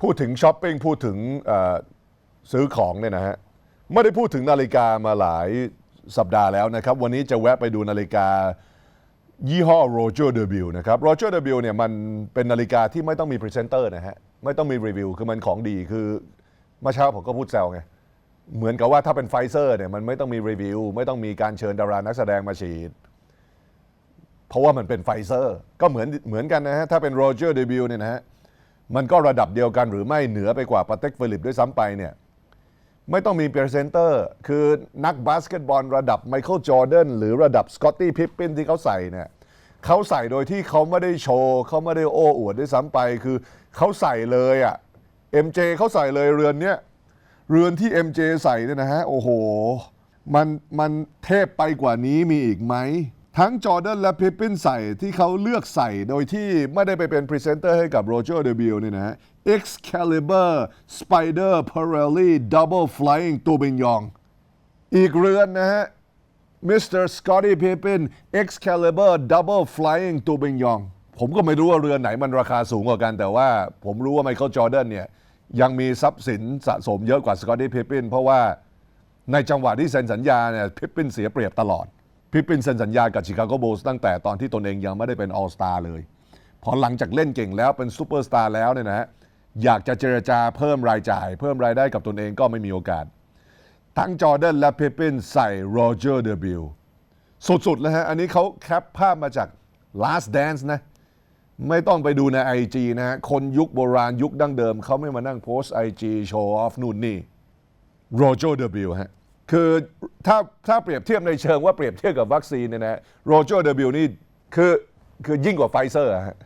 พูดถึงช้อปปิ้งพูดถึงซื้อของเนี่ยนะฮะไม่ได้พูดถึงนาฬิกามาหลายสัปดาห์แล้วนะครับ วันนี้จะแวะไปดูนาฬิกายี่ห้อ Roger d e b i l นะครับ Roger d e b i l เนี่ยมันเป็นนาฬิกาที่ไม่ต้องมีพรีเซนเตอร์นะฮะไม่ต้องมีรีวิว คือมันของดีคือเมื่อเช้าผมก็พูดแซวไงเหมือนกับว่าถ้าเป็นไฟเซอร์เนี่ยมันไม่ต้องมีรีวิว ไม่ต้องมีการเชิญดารานักแสดงมาฉีด เพราะว่ามันเป็นไฟเซอร์ ก็เหมือนเหมือนกันนะฮะถ้าเป็นโรเจอร์เดบิวเนี่ยนะฮะ มันก็ระดับเดียวกันหรือไม่เหนือไปกว่าปาเต็กฟิลิปด้วยซ้ำไปเนี่ยไม่ต้องมีพรีเซนเตอร์ คือนักบาสเกตบอลระดับไมเคิลจอร์แดนหรือระดับสกอตตี้พิปปินที่เขาใส่เนี่ยเขาใส่โดยที่เขาไม่ได้โชว์เขาไม่ได้โอ้อวดด้วยซ้ำไป คือเขาใส่เลยอะ่ะ MJ เขาใส่เลยเรือนเนี้ยเรือนที่ MJ ใส่เนี่ยนะฮะ โอ้โห มันมันเทพไปกว่านี้มีอีกไหม ทั้งจอร์แดนและพิปปินใส่ที่เขาเลือกใส่โดยที่ไม่ได้ไปเป็นพรีเซนเตอร์ให้กับโรเจอร์เดบิลเนี่ยนะฮะ Excalibur Spider Pirelli Double Flying ตูบินยองอีกเรือนนะฮะ Mr. Scotty Pippen Excalibur Double Flying ตูบิงยองผมก็ไม่รู้ว่าเรือนไหนมันราคาสูงกว่ากัน แต่ว่าผมรู้ว่าไมเคิลจอร์แดนเนี่ยยังมีทรัพย์สินสะสมเยอะกว่าสกอตตี้พิปปินเพราะว่าในจังหวะที่เซ็นสัญญาเนี่ยพิปปินเสียเปรียบตลอด พิปปินเซ็นสัญญากับชิคาโก u l ลส์ตั้งแต่ตอนที่ตนเองยังไม่ได้เป็นออลสตาร์เลย พอหลังจากเล่นเก่งแล้วเป็นซูเปอร์สตาร์แล้วเนี่ยนะฮะอยากจะเจรจาเพิ่มรายจ่าย เพิ่มรายได้กับตนเองก็ไม่มีโอกาส ทั้งจอร์แดนและพิปปินใส่โรเจอร์เดบิลสุดๆเลยฮะ อันนี้เขาแคปภาพมาจาก Last Dance นะ ไม่ต้องไปดูใน IG นะฮะ คนยุคโบราณยุคดั้งเดิม เขาไม่มานั่งโพสต์ IG โชว์ออฟนู่นนี่โรเจอร์เดบิลฮะ คือถ้าถ้าเปรียบเทียบในเชิงว่าเปรียบเทียบกับวัคซีนเนี่ยนะโรเจอร์เดบิลนี่คือคือยิ่งกว่าไฟเซอร์ฮะ